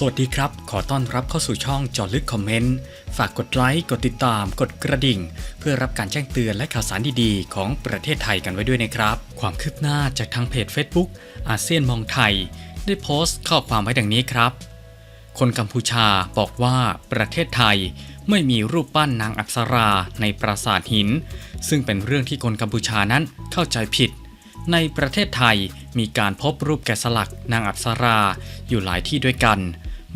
สวัสดีครับ ขอต้อนรับเข้าสู่ช่องจอลึกคอมเมนต์ ฝากกดไลค์ กดติดตาม กดกระดิ่ง เพื่อรับการแจ้งเตือนและข่าวสารดีๆ ของประเทศไทยกันไว้ด้วยนะครับ ความคืบหน้าจากทางเพจ Facebook อาเซียนมองไทย ได้โพสต์ข้อความไว้ดังนี้ครับ คนกัมพูชาบอกว่าประเทศไทยไม่มีรูปปั้นนางอัปสราในปราสาทหิน ซึ่งเป็นเรื่องที่คนกัมพูชานั้นเข้าใจผิดในประเทศไทยมีการพบรูปแกะสลักนางอัปสราอยู่หลายที่ด้วยกัน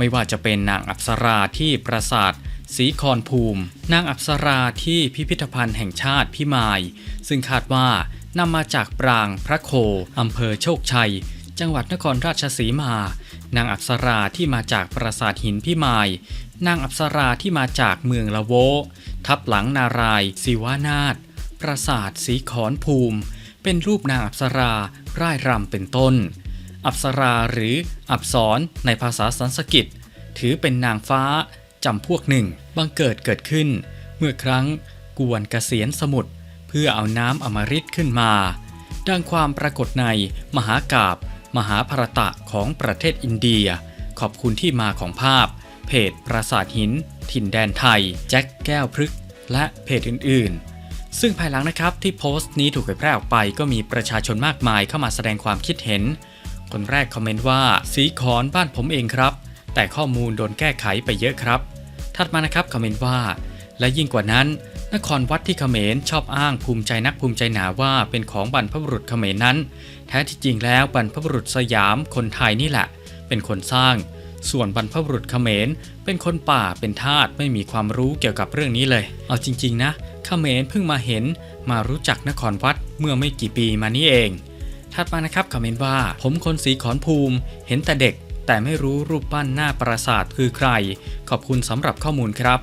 ไม่ว่าจะเป็นนางอัปสราที่ปราสาทศรีคอนภูมิ นางอัปสราที่พิพิธภัณฑ์แห่งชาติพิมาย ซึ่งคาดว่านำมาจากปรางพระโคอำเภอโชคชัย จังหวัดนครราชสีมา นางอัปสราที่มาจากปราสาทหินพิมาย นางอัปสราที่มาจากเมืองละโว ทับหลังนารายศิวานาถปราสาทสีขอนภูมิ เป็นรูปนางอัปสราร่ายรำเป็นต้น อัปสราหรืออับสรในภาษาสันสกฤตถือเป็นนางฟ้าจำพวกหนึ่งบังเกิดเกิดขึ้น เมื่อครั้งกวนเกษียณสมุทรเพื่อเอาน้ำอมฤตขึ้นมา ดังความปรากฏในมหากาบมหาภารตะของประเทศอินเดีย ขอบคุณที่มาของภาพ เพจปราสาทหิน ถิ่นแดนไทย แจ็คแก้วพฤกษและเพจอื่น ๆ ซึ่งภายหลังนะครับที่โพสต์นี้ถูกเผยแพร่ออกไปก็มีประชาชนมากมายเข้ามาแสดงความคิดเห็น คนแรกคอมเมนต์ว่า สีขอนบ้านผมเองครับ แต่ข้อมูลโดนแก้ไขไปเยอะครับ ถัดมานะครับคอมเมนต์ว่า และยิ่งกว่านั้น นครวัดที่เขมรชอบอ้างภูมิใจนักภูมิใจหนาว่าเป็นของบรรพบุรุษเขมรนั้น แท้ที่จริงแล้วบรรพบุรุษสยามคนไทยนี่แหละ เป็นคนสร้าง ส่วนบรรพบุรุษเขมร เป็นคนป่าเป็นทาสไม่มีความรู้เกี่ยวกับเรื่องนี้เลย เอาจริง ๆ นะเขมรเพิ่งมาเห็นมารู้จักนครวัดเมื่อไม่กี่ปีมานี้เอง ถัดมานะครับคอมเมนต์ว่า ผมคนสีขอนภูมิ เห็นแต่เด็ก แต่ไม่รู้รูปปั้นหน้าปราสาทคือใคร ขอบคุณสำหรับข้อมูลครับ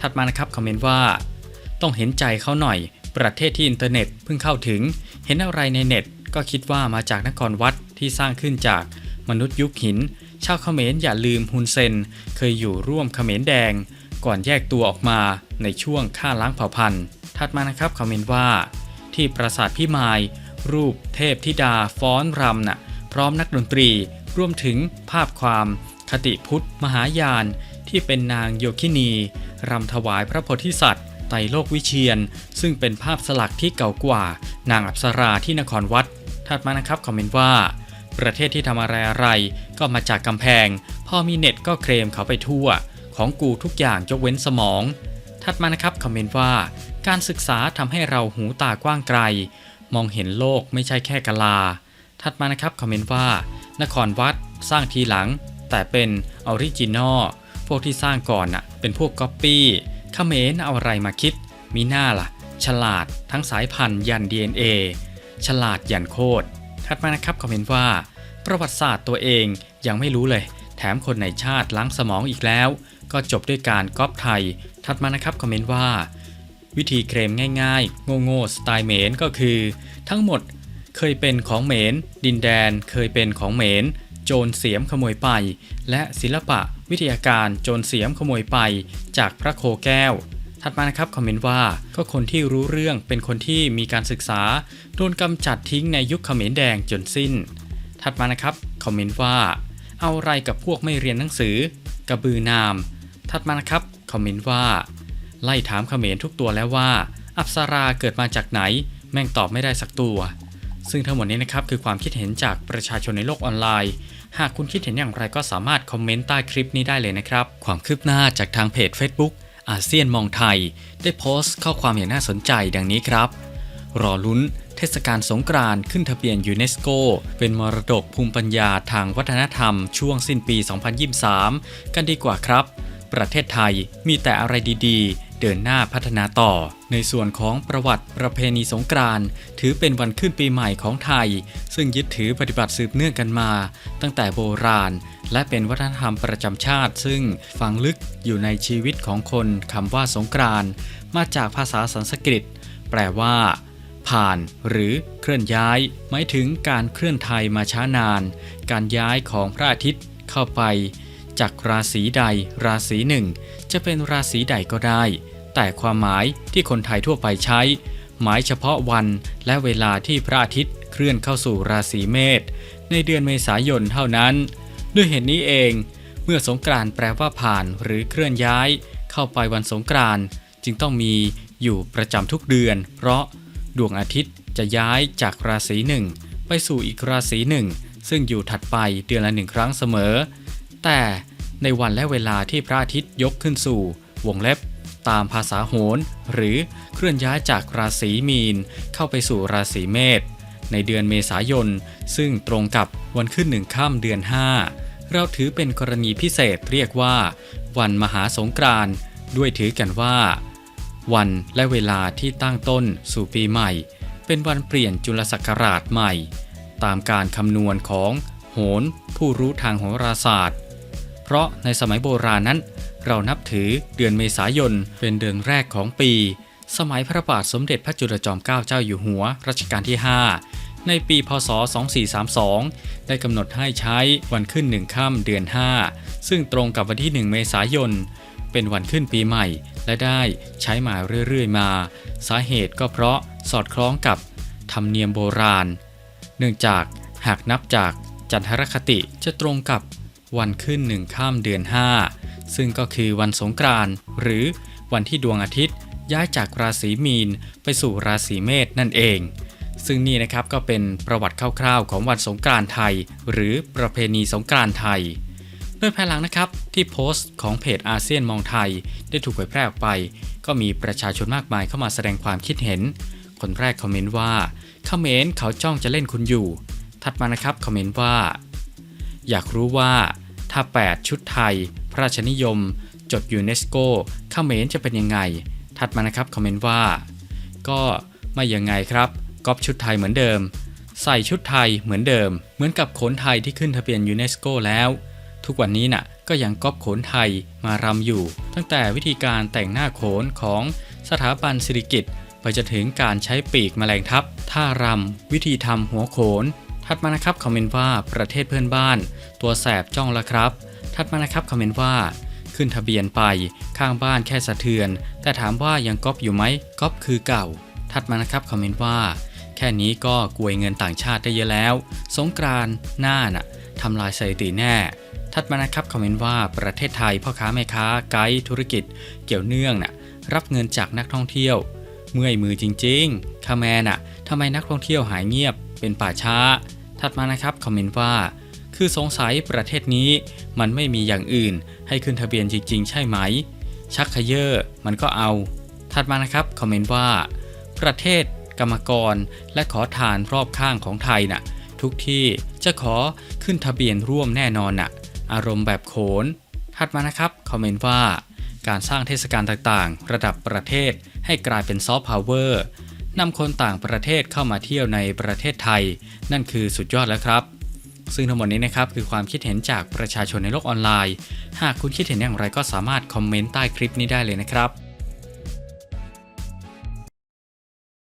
ถัดมานะครับคอมเมนต์ว่า ต้องเห็นใจเขาหน่อย ประเทศที่อินเทอร์เน็ตเพิ่งเข้าถึง เห็นอะไรในเน็ต ก็คิดว่ามาจากนครวัดที่สร้างขึ้นจากมนุษย์ยุคหิน ชาวเขมรอย่าลืมฮุนเซน เคยอยู่ร่วมเขมรแดง ก่อนแยกตัวออกมาในช่วงฆ่าล้างเผ่าพันธุ์ ถัดมานะครับคอมเมนต์ว่า ที่ปราสาทพิมาย รูปเทพธิดาฟ้อนรำน่ะพร้อมนักดนตรีรวมถึงภาพความคติพุทธมหายาน ที่เป็นนางโยคินีรำถวายพระโพธิสัตว์ไตรโลกวิเชียน ซึ่งเป็นภาพสลักที่เก่ากว่า นางอัปสราที่นครวัดถัดมานะครับคอมเมนต์ว่า ประเทศที่ทำอะไรอะไรก็มาจากกำแพงพอมีเน็ตก็เคลมเขาไปทั่ว ของกูทุกอย่างยกเว้นสมอง ถัดมานะครับคอมเมนต์ว่า การศึกษาทำให้เราหูตากว้างไกล มองเห็นโลกไม่ใช่แค่กะลา ถัดมานะครับคอมเมนต์ว่า นครวัดสร้างทีหลัง แต่เป็นออริจินอลพวกที่สร้างก่อนน่ะเป็นพวกก๊อปปี้เขมรเอาอะไรมาคิด มีหน้าล่ะ ฉลาดทั้งสายพันธุ์ยัน DNA ฉลาดยันโคตรถัดมานะครับคอมเมนต์ว่า ประวัติศาสตร์ตัวเองยังไม่รู้เลย แถมคนในชาติล้างสมองอีกแล้ว ก็จบด้วยการก๊อปไทย ถัดมานะครับคอมเมนต์ว่า วิธีเคลมง่ายๆ โง่ๆสไตล์เหมนก็คือ ทั้งหมดเคยเป็นของเหมน ดินแดนเคยเป็นของเหมน โจรเสียมขโมยไป และศิลปะวิทยาการโจรเสียมขโมยไป จากพระโคแก้ว ถัดมานะครับคอมเมนต์ว่าก็คนที่รู้เรื่องเป็นคนที่มีการศึกษาโดนกำจัดทิ้งในยุคเขมรแดงจนสิ้น ถัดมานะครับคอมเมนต์ว่า เอาอะไรกับพวกไม่เรียนหนังสือ กระบือนาม ถัดมานะครับคอมเมนต์ว่า ไล่ถามเขมรทุกตัวแล้วว่า อัปสราเกิดมาจากไหน แม่งตอบไม่ได้สักตัว ซึ่งทั้งหมดนี้นะครับคือความคิดเห็นจากประชาชนในโลกออนไลน์ หากคุณคิดเห็นอย่างไรก็สามารถคอมเมนต์ใต้คลิปนี้ได้เลยนะครับ ความคืบหน้าจากทางเพจ Facebook อาเซียนมองไทย ได้โพสต์ข้อความอย่างน่าสนใจดังนี้ครับ รอลุ้นเทศกาลสงกรานต์ขึ้นทะเบียนยูเนสโก เป็นมรดกภูมิปัญญาทางวัฒนธรรมช่วงสิ้นปี 2023 กันดีกว่าครับ ประเทศไทยมีแต่อะไรดีๆ เดินหน้าพัฒนาต่อ ในส่วนของประวัติประเพณีสงกรานต์ถือเป็นวันขึ้นปีใหม่ของไทย ซึ่งยึดถือปฏิบัติสืบเนื่องกันมา ตั้งแต่โบราณ และเป็นวัฒนธรรมประจำชาติ ซึ่งฝังลึกอยู่ในชีวิตของคนคำว่าสงกรานต์มาจากภาษาสันสกฤต แปลว่า ผ่าน หรือเคลื่อนย้าย หมายถึงการเคลื่อนไทยมาช้านาน การย้ายของพระอาทิตย์เข้าไป จากราศีใดราศีหนึ่ง จะเป็นราศีใดก็ได้ แต่ความหมายที่คนไทยทั่วไปใช้ หมายเฉพาะวันและเวลาที่พระอาทิตย์เคลื่อนเข้าสู่ราศีเมษในเดือนเมษายนเท่านั้น ด้วยเหตุนี้เอง เมื่อสงกรานต์แปลว่าผ่านหรือเคลื่อนย้าย เข้าไปวันสงกรานต์จึงต้องมีอยู่ประจำทุกเดือน เพราะดวงอาทิตย์จะย้ายจากราศีหนึ่งไปสู่อีกราศีหนึ่งซึ่งอยู่ถัดไปเดือนละหนึ่งครั้งเสมอ แต่ ในวันและเวลาที่พระอาทิตย์ยกขึ้นสู่ วงเล็บ ตามภาษาโหรหรือเคลื่อนย้ายจากราศีมีน เข้าไปสู่ราศีเมษในเดือนเมษายน ซึ่งตรงกับวันขึ้นหนึ่งข้ามเดือน 5 เราถือเป็นกรณีพิเศษเรียกว่า วันมหาสงกรานต์ด้วยถือกันว่า วันและเวลาที่ตั้งต้นสู่ปีใหม่ เป็นวันเปลี่ยนจุลศักราชใหม่ ตามการคำนวณของโหรผู้รู้ทางโหราศาสตร์ เพราะในสมัยโบราณนั้น เรานับถือเดือนเมษายนเป็นเดือนแรกของปี สมัยพระบาทสมเด็จพระจุลจอมเกล้าเจ้าอยู่หัวรัชกาลที่ 5 ในปีพศ 2432 ได้กำหนดให้ใช้วันขึ้นหนึ่งค่ำเดือน 5 ซึ่งตรงกับวันที่ 1 เมษายน เป็นวันขึ้นปีใหม่ และได้ใช้มาเรื่อยๆมา สาเหตุก็เพราะสอดคล้องกับธรรมเนียมโบราณ เนื่องจากหากนับจากจันทรคติจะตรงกับ วันขึ้นหนึ่งข้ามเดือน 5 ซึ่งก็คือวันสงกรานต์หรือวันที่ดวงอาทิตย์ย้ายจากราศีมีนไปสู่ราศีเมษนั่นเอง ซึ่งนี่นะครับก็เป็นประวัติคร่าวๆ ของวันสงกรานต์ไทย หรือประเพณีสงกรานต์ไทยโดยภายหลังนะครับที่โพสต์ของเพจอาเซียนมองไทย ได้ถูกเผยแพร่ออกไป ก็มีประชาชนมากมายเข้ามาแสดงความคิดเห็น คนแรกคอมเมนต์ว่าเขมรเขาจ้องจะเล่นคุณอยู่ ถัดมานะครับคอมเมนต์ว่า อยากรู้ว่า ถ้า 8 ชุดไทย พระราชนิยม จดยูเนสโกเขมรจะเป็นยังไงถัดมานะครับคอมเมนต์ว่า ก็ไม่ยังไงครับก๊อปชุดไทยเหมือนเดิม ใส่ชุดไทยเหมือนเดิม เหมือนกับโขนไทยที่ขึ้นทะเบียนยูเนสโกแล้ว ทุกวันนี้น่ะก็ยังก๊อปโขนไทยมารำอยู่ ตั้งแต่วิธีการแต่งหน้าโขนของสถาบันสิริกิตไปจนถึงการใช้ปีกแมลงทับท่ารำวิธีทำหัวโขน ถัดมานะครับคอมเมนต์ว่าประเทศเพื่อนบ้าน ตัวแสบจ้องละครับ ถัดมานะครับคอมเมนต์ว่า ขึ้นทะเบียนไปข้างบ้านแค่สะเทือน แต่ถามว่ายังก๊อปอยู่ไหมก๊อปคือเก่า ถัดมานะครับคอมเมนต์ว่า แค่นี้ก็กวยเงินต่างชาติได้เยอะแล้ว สงกรานต์หน้าน่ะทำลายสถิติแน่ถัดมานะครับคอมเมนต์ว่าประเทศไทยพ่อค้าแม่ค้าไกด์ธุรกิจ เกี่ยวเนื่องน่ะรับเงินจากนักท่องเที่ยว เมื่อยมือจริงๆคาแมนน่ะทำไมนักท่องเที่ยวหายเงียบเป็นป่าช้า ถัดมานะครับคอมเมนต์ว่า คือสงสัยประเทศนี้มันไม่มีอย่างอื่น ให้ขึ้นทะเบียนจริง ๆ ใช่ไหม ชักขยเยอมันก็เอา ถัดมานะครับคอมเมนต์ว่า ประเทศกรรมกรและขอทานรอบข้างของไทยน่ะ ทุกที่จะขอขึ้นทะเบียนร่วมแน่นอนน่ะ อารมณ์แบบโขน ถัดมานะครับคอมเมนต์ว่า การสร้างเทศกาลต่างๆ ระดับประเทศให้กลายเป็นซอฟต์พาวเวอร์ นำคนต่างประเทศเข้ามาเที่ยวในประเทศไทย นั่นคือสุดยอดแล้วครับ ซึ่งทั้งหมดนี้นะครับคือความคิดเห็นจากประชาชนในโลกออนไลน์ หากคุณคิดเห็นอย่างไรก็สามารถคอมเมนต์ใต้คลิปนี้ได้เลยนะครับ